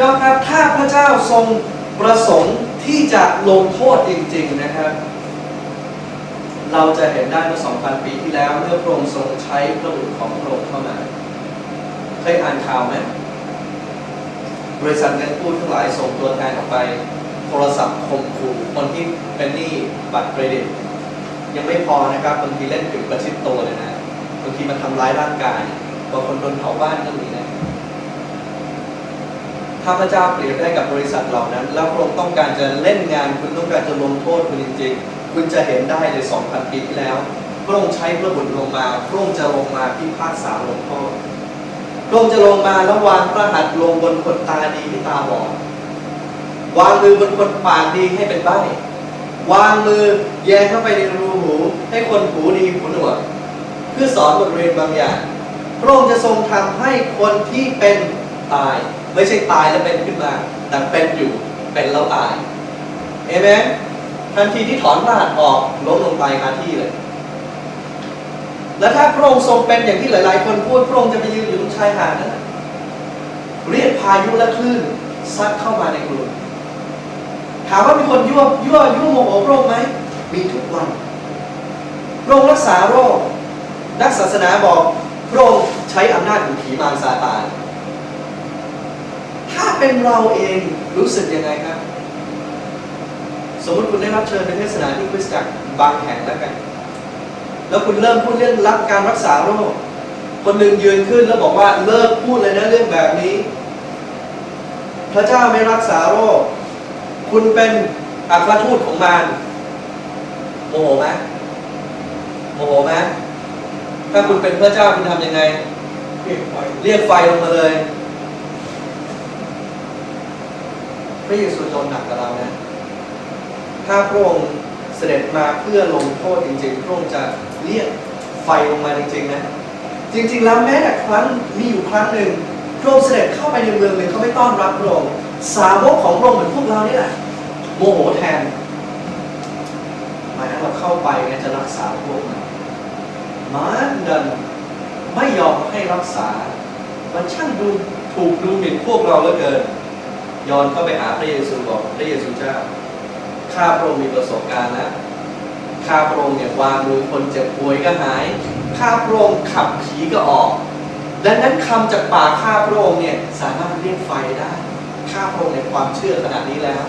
นะครับ ถ้าพระเจ้าทรงประสงค์ที่จะลงโทษจริง ๆนะครับ เราจะเห็นได้เมื่อ 2,000 ปีที่แล้ว เมื่อพระองค์ทรงใช้พระบุตรของพระองค์เข้ามา เคยอ่านข่าวไหมบริษัทเงินกู้ทั้งหลายส่งตัวแทนออกไป โทรศัพท์ข่มขู่คนที่เป็นหนี้บัตรเครดิต ยังไม่พอนะครับบางทีเล่นถึงประชิดตัวเลยนะบางทีมันทำร้ายร่างกายบางคนโดนเผาบ้านก็มี นะถ้าพระเจ้าเปรียบได้กับบริษัทเหล่านั้น แล้วพระองค์ต้องการจะเล่นงานคุณต้องการจะลงโทษคุณจริง ๆ คุณจะเห็นได้เลย2,000ปีที่แล้วพระองค์ใช้พระบุตรลงมาพระองค์จะลงมาพิพากษาลงโทษพระองค์จะลงมาแล้ววางพระหัตถ์ลงบนคนตาดีที่ตาบอดวางมือบนคนปากดีให้เป็นใบ้วางมือแยงเข้าไปในรูหู ให้คนหูดีหูหนวกเพื่อสอนบทเรียนบางอย่าง พระองค์จะทรงทำให้คนที่เป็นตาย ไม่ใช่ตายแล้วเป็นขึ้นมา แต่เป็นอยู่เป็นแล้วตายเอเมนทันทีที่ถอนรหัสออกล้มลงไปคาที่เลย แล้วถ้าพระองค์ทรงเป็นอย่างที่หลาย ๆ คนพูดพระองค์จะไปยืนอยู่ตรงชายหาดนั้นเรียกพายุและคลื่นซัดเข้ามาในกรุงถามว่ามีคนยั่วยั่วยั่วโมโหพระองค์ไหมมีทุกวันพระองค์รักษาโรค นักศาสนาบอกพระองค์ใช้อำนาจของผีมารซาตาน ถ้าเป็นเราเองรู้สึกยังไงครับ สมมติคุณได้รับเชิญไปเทศนาที่คริสตจักรบางแห่งแล้วกัน แล้วคุณเริ่มพูดเรื่องรับการรักษาโรค คนหนึ่งยืนขึ้นแล้วบอกว่าเลิกพูดเลยนะเรื่องแบบนี้ พระเจ้าไม่รักษาโรค คุณเป็นอัครทูตของมารโมโหไหมโมโหไหมถ้าคุณเป็นพระเจ้าคุณทำยังไง เรียกไฟเรียกไฟลงมาเลย พระเยซูโดนหนักกับเรานะ ถ้าพระองค์เสด็จมาเพื่อลงโทษจริงๆ พระองค์จะเรียกไฟลงมาจริงๆนะ จริง ๆ แล้วแม้แต่ครั้งมีอยู่ครั้งหนึ่งพระองค์เสด็จเข้าไปในเมืองหนึ่งเขาไม่ต้อนรับพระองค์สาวกของพระองค์เหมือนพวกเรานี่แหละโมโหแทนหมายถึงเราเข้าไปไงจะรักษาพวกมันมันดันไม่ยอมให้รักษา มันช่างดูถูกดูหมิ่นพวกเราเหลือเกิน ยอนเข้าไปหาพระเยซูบอกพระเยซูเจ้าข้าพระองค์มีประสบการณ์แล้วข้าพระองค์เนี่ยวางมือคนเจ็บป่วยก็หายข้าพระองค์ขับผีก็ออก ดังนั้นคำจากปากข้าพระองค์เนี่ยสามารถเรียกไฟได้ข้าพระองค์ในความเชื่อขนาดนี้แล้ว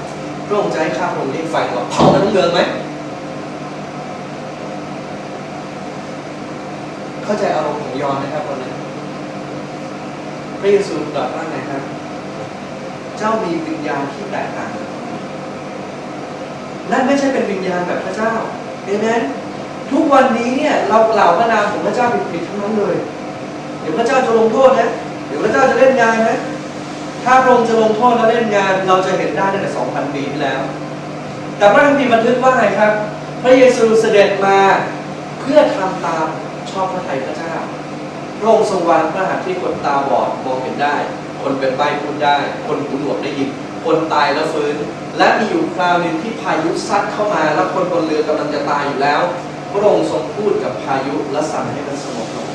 พระองค์จะให้ข้าพระองค์เรียกไฟว่าเผามันทั้งเมืองไหมเข้าใจอารมณ์ของยอนนะครับวันนั้นพระเยซูตรัสว่าไงครับ เจ้ามีวิญญาณที่แตกต่างนั่นไม่ใช่เป็นวิญญาณแบบพระเจ้าเอเมนทุกวันนี้เนี่ยเรากล่าวพระนามของพระเจ้าผิดๆทั้งนั้นเลย เดี๋ยวพระเจ้าจะลงโทษนะเดี๋ยวพระเจ้าจะเล่นงานนะถ้าพระองค์จะลงโทษและเล่นงาน เราจะเห็นได้ตั้งแต่2,000ปีที่แล้ว แต่พระคัมภีร์บันทึกว่าไงครับ พระเยซูเสด็จมาเพื่อทำตามชอบพระทัยพระเจ้าพระองค์ทรงวางพระหัตถ์ที่คนตาบอดมองเห็นได้ คนเป็นใบ้พูดได้ คนหูหนวกได้ยิน คนตายแล้วฟื้น และมีอยู่คราวหนึ่งที่พายุซัดเข้ามา แล้วคนบนเรือกำลังจะตายอยู่แล้ว พระองค์ทรงพูดกับพายุและสั่งให้มันสงบลง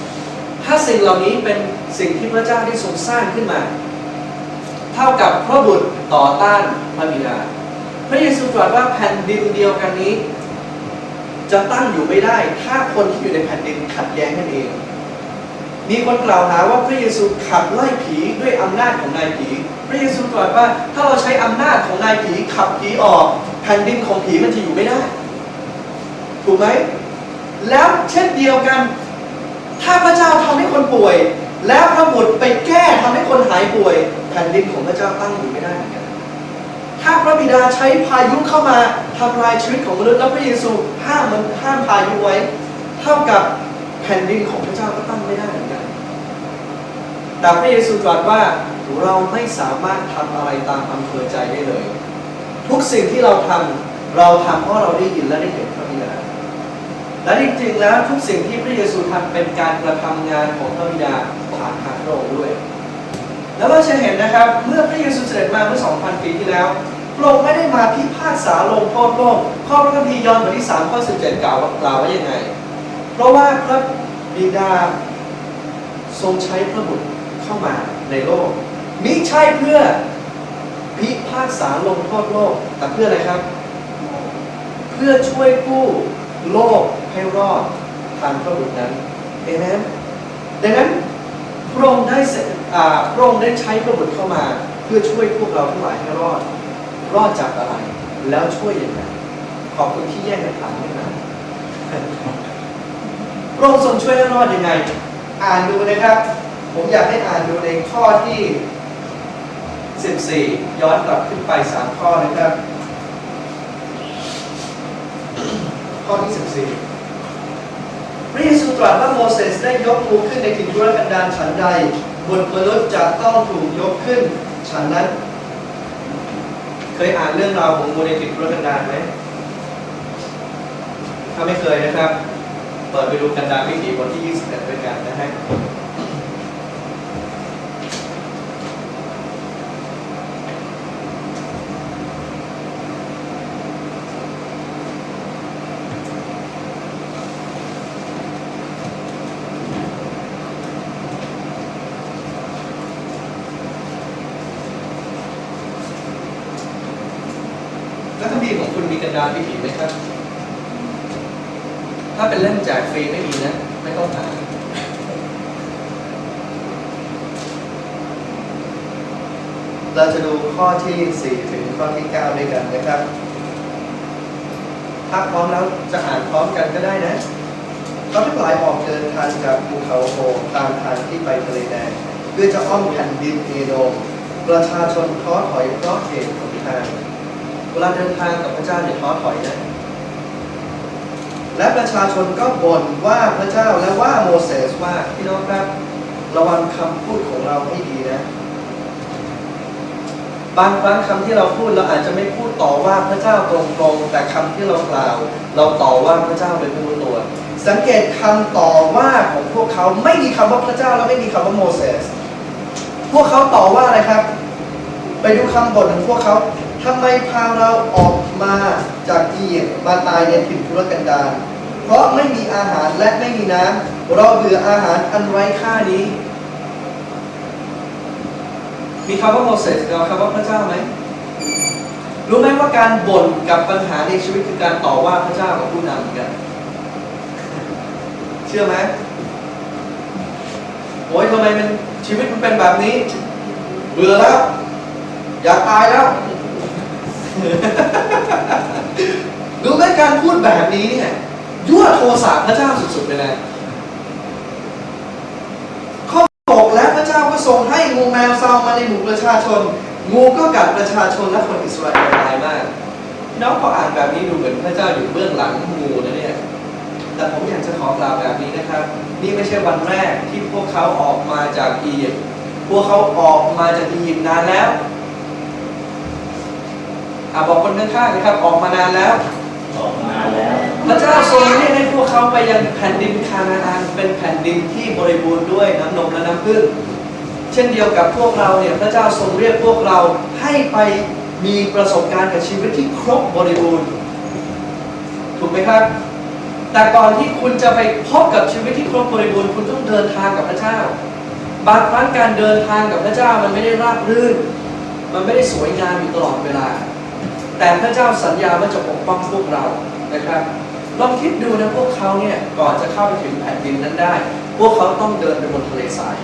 ถ้าสิ่งเหล่านี้เป็นสิ่งที่พระเจ้าได้ทรงสร้างขึ้นมา เท่ากับพระบุตรต่อต้านพระบิดา พระเยซูตรัสว่าแผ่นดินเดียวกันนี้ จะตั้งอยู่ไม่ได้ ถ้าคนที่อยู่ในแผ่นดินขัดแย้งกันเอง มีคนกล่าวหาว่าพระเยซูขับไล่ผีด้วยอำนาจของนายผี พระเยซูตรัสว่าถ้าเราใช้อำนาจของนายผีขับผีออกแผ่นดินของผีมันจะอยู่ไม่ได้ ถูกไหมแล้วเช่นเดียวกัน ถ้าพระเจ้าทำให้คนป่วย แล้วพระบุตรไปแก้ทำให้คนหายป่วย แผ่นดินของพระเจ้าตั้งอยู่ไม่ได้เหมือนกันถ้าพระบิดาใช้พายุเข้ามาทำลายชีวิตของมนุษย์แล้วพระเยซูห้ามมันห้ามพายุไว้ เท่ากับ แผ่นดินของพระเจ้าก็ตั้งไม่ได้เหมือนกันแต่พระเยซูตรัสว่าเราไม่สามารถทำอะไรตามอำเภอใจได้เลย ทุกสิ่งที่เราทำเราทำเพราะเราได้ยินและได้เห็นพระบิดาและจริงๆแล้วทุกสิ่งที่พระเยซูทำเป็นการกระทำงานของพระบิดาผ่านทางพระองค์ด้วย แล้วเราจะเห็นนะครับเมื่อพระเยซูเสด็จมาเมื่อ 2,000 ปีที่แล้วพระองค์ไม่ได้มาพิพากษาลงโทษโลกข้อพระคัมภีร์ยอห์นบทที่3ข้อ17กล่าวว่ากล่าวว่ายังไง เพราะว่าพระบิดาทรงใช้พระบุตรเข้ามาในโลกมิใช่เพื่อพิพากษาลงโทษโลก แต่เพื่ออะไรครับ เพื่อช่วยกู้โลกให้รอดทางพระบุตรนั้นเอเมนดังนั้นพระองค์ได้เสด็จพระองค์ได้ใช้พระบุตรเข้ามา เพื่อช่วยพวกเราทั้งหลายให้รอด รอดจากอะไร แล้วช่วยยังไงขอบคุณที่แย่งกันถามไม่นาน ระองค์ทรงช่วยให้รอดยังไง อ่านดูนะครับ ผมอยากให้อ่านดูในข้อที่ 14 ย้อนกลับขึ้นไป 3 ข้อนะครับ ข้อที่ 14 พระเยซูตรัสว่าโมเสสได้ยกงูขึ้นในถิ่นทุรกันดารฉันใดบุตรมนุษย์จะต้องถูกยกขึ้นฉันนั้น เคยอ่านเรื่องราวของงูในถิ่นทุรกันดารไหมถ้าไม่เคยนะครับ เปิดไปดูกันดารวิถีบทที่ 21 ด้วยกันนะฮะแล้วถ้ามีของคุณมีกันดารวิถีไหมครับ ถ้าเป็นเล่มแจกฟรีไม่มีนะ ไม่ต้องหาเราจะดูข้อที่ 4 ถึงข้อที่ 9 ด้วยกันนะครับ ถ้าพร้อมแล้วจะอ่านพร้อมกันก็ได้นะเขาทั้งหลายออกเดินทางจากภูเขาโฮตามทางที่ไปทะเลแดงเพื่อจะอ้อมแผ่นดินเอโดมประชาชนท้อถอยเพราะเหตุของทาง เวลาเดินทางกับพระเจ้าอย่าท้อถอยนะ และประชาชนก็บ่นว่าพระเจ้าและว่าโมเสสว่าพี่น้องครับระวังคำพูดของเราให้ดีนะ บางครั้งคำที่เราพูดเราอาจจะไม่พูดต่อว่าพระเจ้าตรงๆแต่คำที่เรากล่าว เราต่อว่าพระเจ้าโดยไม่รู้ตัว สังเกตคำต่อว่าของพวกเขาไม่มีคำว่าพระเจ้าและไม่มีคำว่าโมเสสพวกเขาต่อว่าอะไรครับ ไปดูคำบ่นของพวกเขา ทำไมพาเราออกมาจากอียิปต์มาตายในถิ่นทุรกันดารเพราะไม่มีอาหารและไม่มีน้ำเราเบื่ออาหารอันไร้ค่านี้ มีคำว่าโมเสสกับคำว่าพระเจ้าไหมรู้ไหมว่าการบ่นกับปัญหาในชีวิตคือการต่อว่าพระเจ้ากับผู้นำกัน เชื่อไหมโอ้ยทำไมมันชีวิตมันเป็นแบบนี้ เบื่อแล้ว อยากตายแล้ว รู้ไหมการพูดแบบนี้เนี่ยยั่วโทสะพระเจ้าสุดๆไปเลยข้อบอกและพระเจ้าก็ทรงให้งูแมวเซามาในหมู่ประชาชน งูก็กัดประชาชนและคนอิสราเอลตายมากพี่น้องพออ่านแบบนี้ดูเหมือนพระเจ้าอยู่เบื้องหลังงูนะเนี่ย แต่ผมอยากจะขอกล่าวแบบนี้นะครับ นี่ไม่ใช่วันแรกที่พวกเขาออกมาจากอียิปต์พวกเขาออกมาจากอียิปต์นานแล้ว อะบอกคนข้างๆนะครับ ออกมานานแล้ว ออกมาแล้ว พระเจ้าทรงเรียกให้พวกเขาไปยังแผ่นดินคานาอันเป็นแผ่นดินที่บริบูรณ์ด้วยน้ำนมและน้ำผึ้งเช่นเดียวกับพวกเราเนี่ยพระเจ้าทรงเรียกพวกเราให้ไปมีประสบการณ์กับชีวิตที่ครบบริบูรณ์ ถูกไหมครับ แต่ก่อนที่คุณจะไปพบกับชีวิตที่ครบบริบูรณ์คุณต้องเดินทางกับพระเจ้า บางครั้งการเดินทางกับพระเจ้ามันไม่ได้ราบรื่น มันไม่ได้สวยงามอยู่ตลอดเวลา แต่พระเจ้าสัญญาว่าจะปกป้องพวกเรานะครับลองคิดดูนะพวกเขาเนี่ยก่อนจะเข้าไปถึงแผ่นดินนั้นได้ พวกเขาต้องเดินไปบนทะเลทราย